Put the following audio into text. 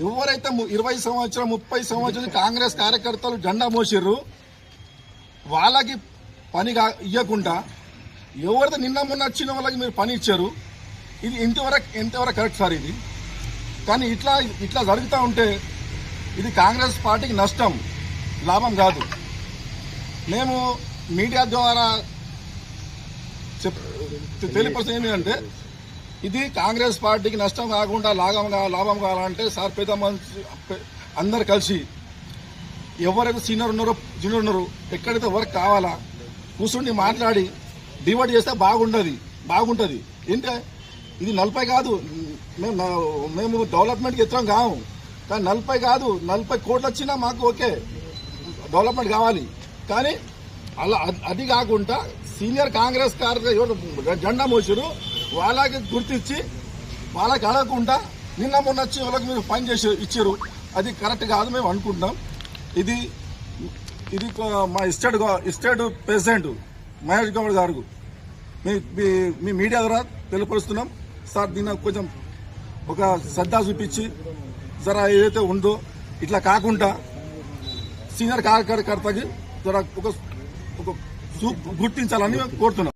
ఎవరైతే ఇరవై సంవత్సరం ముప్పై సంవత్సరం కాంగ్రెస్ కార్యకర్తలు జెండా మోసిర్రు వాళ్ళకి పని ఇవ్వకుండా ఎవరైతే నిన్న మొన్న వచ్చిన వాళ్ళకి మీరు పని ఇచ్చారు ఇది ఇంతవరకు ఎంతవరకు కరెక్ట్ సార్ ఇది. కానీ ఇట్లా ఇట్లా జరుగుతూ ఉంటే ఇది కాంగ్రెస్ పార్టీకి నష్టం లాభం కాదు. మేము మీడియా ద్వారా చెప్ తెలియపరిచింది ఏంటంటే ఇది కాంగ్రెస్ పార్టీకి నష్టం కాకుండా లాభం లాభం కావాలంటే సార్ పెద్ద అందరు కలిసి ఎవరైతే సీనియర్ ఉన్నారో జూనియర్ ఉన్నారో ఎక్కడైతే వర్క్ కావాలా కూర్చుండి మాట్లాడి డివైడ్ చేస్తే బాగుండదు బాగుంటుంది. ఏంటంటే ఇది నలభై కాదు మేము మేము డెవలప్మెంట్కి ఇతరం కాము. కానీ నలభై కాదు నలభై కోట్లు వచ్చినా మాకు ఓకే డెవలప్మెంట్ కావాలి. కానీ అలా అది కాకుండా సీనియర్ కాంగ్రెస్ కార్యకర్త జెండా మోసారు వాళ్ళకి గుర్తించి వాళ్ళకి అడగకుండా నిన్న మొన్న వచ్చి వాళ్ళకి మీరు పని చేసి ఇచ్చారు. అది కరెక్ట్ కాదు మేము అనుకుంటున్నాం. ఇది ఇది మా state state president Mahesh Goud garu మీ మీ- మీ మీడియా ద్వారా తెలియపరుస్తున్నాం. సార్ దీన్ని కొంచెం ఒక శ్రద్ధ చూపించి జర ఏదైతే ఉందో ఇట్లా కాకుండా సీనియర్ కార్యకర్తకి జర ఒక ఒక గుర్తించాలని కోరుతున్నాం.